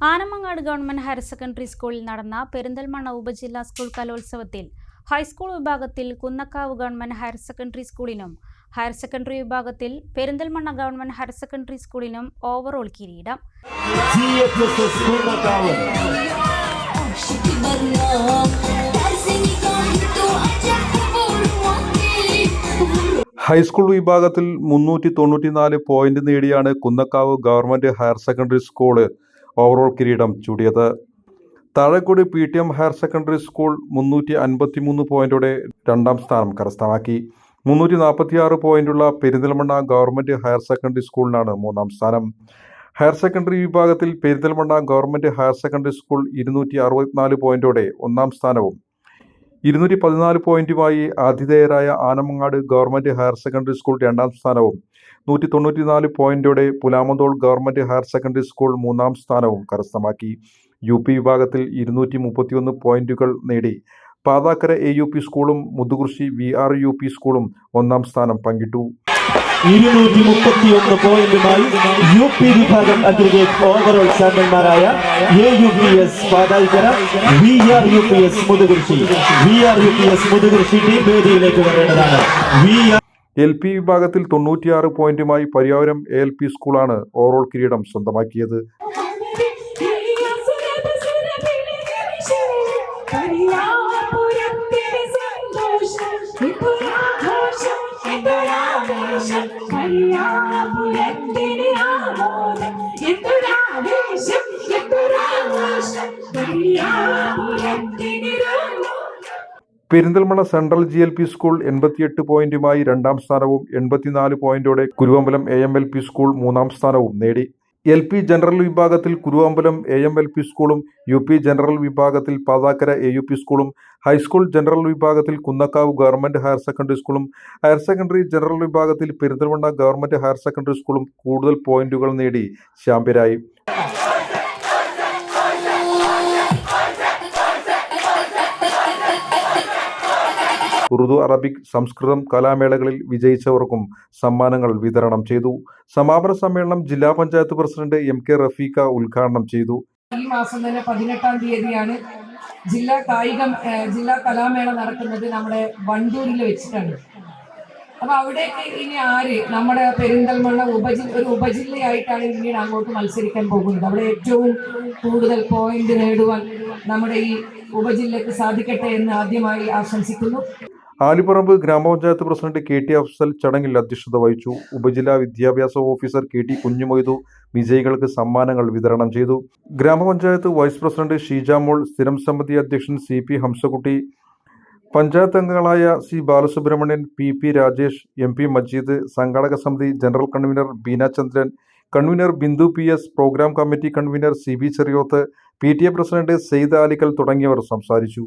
Anamangad government higher secondary സ്കൂളിൽ നടന്ന പെരിന്തൽമണ്ണ ഉപജില്ലാ സ്കൂൾ കലോത്സവത്തിൽ ഹൈസ്കൂൾ വിഭാഗത്തിൽ കുന്നക്കാവ് ഗവൺമെന്റ് ഹയർ സെക്കൻഡറി സ്കൂളിനും ഹയർ സെക്കൻഡറി വിഭാഗത്തിൽ പെരിന്തൽമണ്ണ ഗവൺമെന്റ് ഹയർ സെക്കൻഡറി സ്കൂളിനും ഓവറോൾ കിരീടം. ഹൈസ്കൂൾ വിഭാഗത്തിൽ മുന്നൂറ്റി തൊണ്ണൂറ്റിനാല് പോയിന്റ് നേടിയാണ് Kunnakkavu government higher secondary school overall കിരീടം ചൂടിയത്. Thazhekkudi P T M higher secondary school മുന്നൂറ്റി അൻപത്തി മൂന്ന് പോയിന്റോടെ രണ്ടാം സ്ഥാനം കരസ്ഥമാക്കി. മുന്നൂറ്റി നാൽപ്പത്തി ആറ് പോയിന്റുള്ള പെരിന്തൽമണ്ണ ഗവൺമെന്റ് ഹയർ സെക്കൻഡറി സ്കൂളിനാണ് മൂന്നാം സ്ഥാനം. ഹയർ സെക്കൻഡറി വിഭാഗത്തിൽ Perinthalmanna government higher secondary school ഇരുന്നൂറ്റി അറുപത്തിനാല് പോയിന്റോടെ ഒന്നാം സ്ഥാനവും ഇരുന്നൂറ്റി പതിനാല് പോയിന്റുമായി ആതിഥേയരായ Anamangad government higher secondary school രണ്ടാം സ്ഥാനവും നൂറ്റി തൊണ്ണൂറ്റിനാല് പോയിന്റോടെ Pulamanthole government higher secondary school മൂന്നാം സ്ഥാനവും കരസ്ഥമാക്കി. യു പി വിഭാഗത്തിൽ ഇരുന്നൂറ്റി മുപ്പത്തിയൊന്ന് പോയിന്റുകൾ നേടി. പാതാക്കര എ യു പി സ്കൂളും Muthukurussi V R U P സ്കൂളും ഒന്നാം സ്ഥാനം പങ്കിട്ടു. ഇരുന്നൂറ്റി മുപ്പത്തിയൊന്ന് പോയിന്റുമായി യു പി വിഭാഗം അഗ്രിഗേറ്റ് ഓവറോൾ ചാമ്പ്യന്മാരായ A U P S Pathaikkara V R U P S Muthukurussi V R U P S Muthukurussi team വേദിയിലേക്ക് വരേണ്ടതാണ്. വി ആർ എൽ പി വിഭാഗത്തിൽ തൊണ്ണൂറ്റിയാറ് പോയിന്റുമായി പരിയാരം എ എൽ പി സ്കൂളാണ് ഓവറോൾ കിരീടം സ്വന്തമാക്കിയത്. Perinthalmanna central G L P school എൺപത്തിയെട്ട് പോയിന്റുമായി രണ്ടാം സ്ഥാനവും എൺപത്തിനാല് പോയിന്റോടെ Kuruvambalam A M L P school മൂന്നാം സ്ഥാനവും നേടി. എൽ പി ജനറൽ വിഭാഗത്തിൽ Kuruvambalam A M L P സ്കൂളും യു പി ജനറൽ വിഭാഗത്തിൽ പാതാക്കര എ യു പി സ്കൂളും ഹൈസ്കൂൾ ജനറൽ വിഭാഗത്തിൽ കുന്നക്കാവ് ഗവൺമെന്റ് ഹയർ സെക്കൻഡറി സ്കൂളും ഹയർ സെക്കൻഡറി ജനറൽ വിഭാഗത്തിൽ പെരിന്തൽമണ്ണ ഗവൺമെന്റ് ഹയർ സെക്കൻഡറി സ്കൂളും കൂടുതൽ പോയിന്റുകൾ നേടി ചാമ്പ്യരായി ഉറുദു അറബിക് സംസ്കൃതം കലാമേളകളിൽ വിജയിച്ചവർക്കും സമ്മാനങ്ങൾ വിതരണം ചെയ്തു. സമാപന സമ്മേളനം ജില്ലാ panchayat president M K Rafeeq ഉദ്ഘാടനം ചെയ്തു. ഈ മാസം തന്നെ പതിനെട്ടാം തീയതിയാണ് ജില്ലാ കായിക ജില്ലാ കലാമേള നടക്കുന്നത് നമ്മുടെ വണ്ടൂരിൽ വെച്ചിട്ടാണ്. അപ്പൊ അവിടേക്ക് ഇനി ആര് നമ്മുടെ പെരിന്തൽമണ്ണ ഉപജി ഒരു ഉപജില്ലയായിട്ടാണ് പിന്നീട് അങ്ങോട്ട് മത്സരിക്കാൻ പോകുന്നത്. അവിടെ ഏറ്റവും കൂടുതൽ പോയിന്റ് നേടുവാൻ നമ്മുടെ ഈ ഉപജില്ലക്ക് സാധിക്കട്ടെ എന്ന് ആദ്യമായി ആശംസിക്കുന്നു. ആലിപ്പറമ്പ് ഗ്രാമപഞ്ചായത്ത് പ്രസിഡന്റ് കെ ടി അഫ്സൽ ചടങ്ങിൽ അധ്യക്ഷത വഹിച്ചു. ഉപജില്ലാ വിദ്യാഭ്യാസ ഓഫീസർ കെ ടി കുഞ്ഞുമൊയ്തു വിജയികൾക്ക് സമ്മാനങ്ങൾ വിതരണം ചെയ്തു. ഗ്രാമപഞ്ചായത്ത് വൈസ് പ്രസിഡന്റ് ഷീജാമോൾ സ്ഥിരം സമിതി അധ്യക്ഷൻ സി പി ഹംസകുട്ടി പഞ്ചായത്ത് അംഗങ്ങളായ C Balasubramanian P P Rajesh M P Majeed സംഘാടക സമിതി general convener Beena Chandran convener Bindu P S programme committee convener C B Cheriyoth P T A president Sayed Alikkal തുടങ്ങിയവർ സംസാരിച്ചു.